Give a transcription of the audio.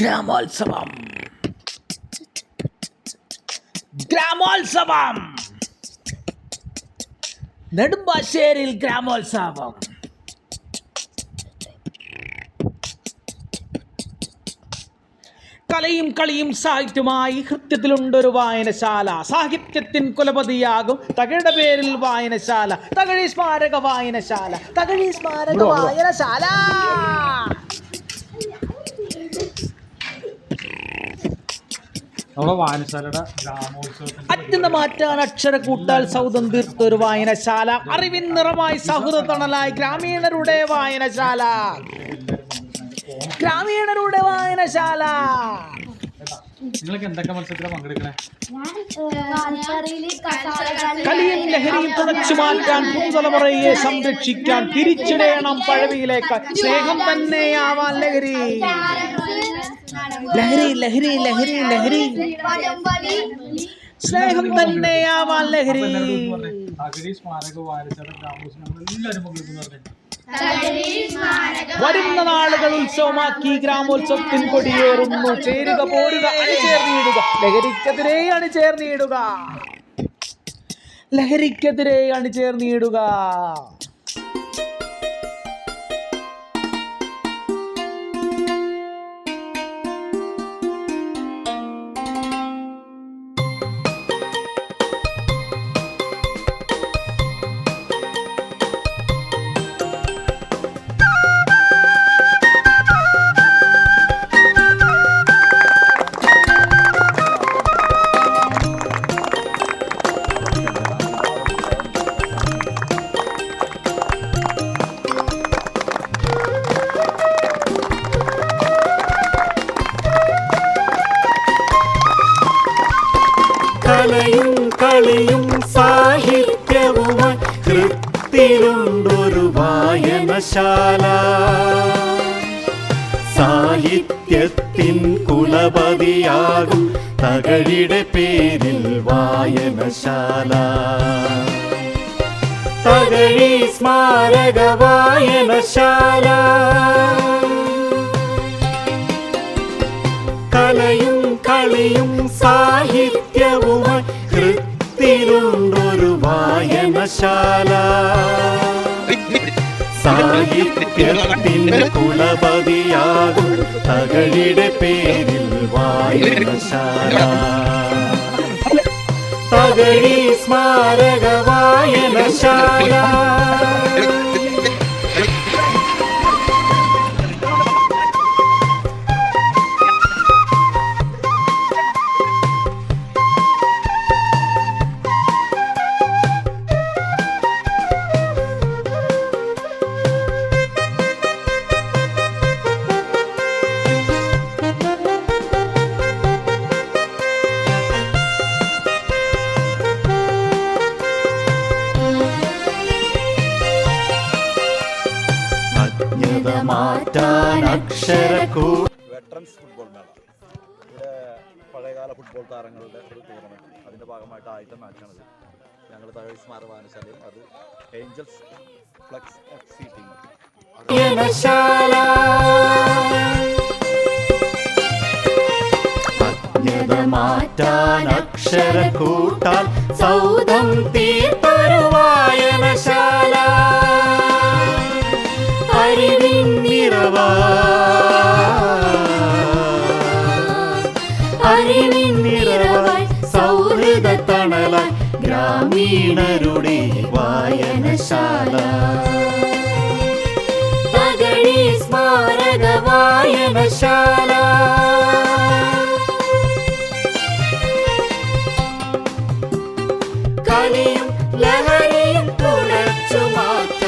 ഗ്രാമോത്സവം. ഗ്രാമോത്സവം. നെടുമ്പാശ്ശേരിയിൽ ഗ്രാമോത്സവം. കലയും കളിയും സാഹിത്യമായി ഹൃത്യത്തിലുണ്ടൊരു വായനശാല. സാഹിത്യത്തിൻ കുലപതിയാകും തകഴിയുടെ പേരിൽ വായനശാല. തകഴി സ്മാരക വായനശാല. തകഴി സ്മാരക വായനശാല. അത്യന്ത മാറ്റാൻ അക്ഷര കൂട്ടാൽ സൗദം തീർത്തൊരു വായനശാല. അറിവിൻ നിറമായി സൗഹൃദ തണലായി ഗ്രാമീണരുടെ വായനശാല. ഗ്രാമീണരുടെ വായനശാല. നിങ്ങൾക്ക് എന്തൊക്കെ മത്സരത്തിലാണ് പങ്കെടുക്കണേ? കലിയും ലഹരിയും തുടച്ചു മാറ്റാൻ പുതുതലമുറയെ സംരക്ഷിക്കാൻ തിരിച്ചിടയണം പഴവിയിലേക്ക്. സ്നേഹം തന്നെയാവാൻ ലഹരി. ലഹരി ലഹരി ലഹരി ലഹരി. സ്നേഹം തന്നെയാവാൻ ലഹരി. സ്മാരക വായനശാല എല്ലാവരും പങ്കെടുക്കുന്നു വരുന്ന നാളുകൾ ഉത്സവമാക്കി ഗ്രാമോത്സവത്തിൻ കൊടിയേറുന്നു. ചേരുക പോരുക അണിചേർന്നിടുക. ലഹരിക്കെതിരെ അണിചേർന്നിടുക. ലഹരിക്കെതിരെ അണിചേർന്നിടുക. വായനശാല സാഹിത്യത്തിൻ കുലപതിയാകും തകഴിയുടെ പേരിൽ വായനശാല. തകഴി സ്മാരക വായനശാല. കലയും കളിയും സാഹിത്യവുമായി കൃത്തിലുണ്ടൊരു വായനശാല. സാഹിത്യത്തിന്റെ കുളപതിയാകും തകഴിയുടെ പേരിൽ വായനശാല തകഴി സ്മാരക വായനശാല അജ്ഞത മാറ്റാൻ അക്ഷരക്കൂ വെറ്ററൻസ് ഫുട്ബോൾ മേള ഇവിടെ പഴയകാല ഫുട്ബോൾ താരങ്ങളുടെ ഒരു ടൂർണമെന്റ് അതിന്റെ ഭാഗമായിട്ട് ആദ്യത്തെ മാച്ചാണിത് ഞങ്ങൾ തകഴി സ്മാരക വായനശാലയും അത് Angels flex F C team അജ്ഞത മാറ്റാൻ അക്ഷര കൂട്ടാൽ സൗദം തീർത്തൊരു നിറവായി സൗഹൃദ തണലായി ഗ്രാമീണരുടെ വായനശാല തകഴി സ്മാരക വായനശാല കലിയും ലഹരിയും തുണച്ചുമാക്കി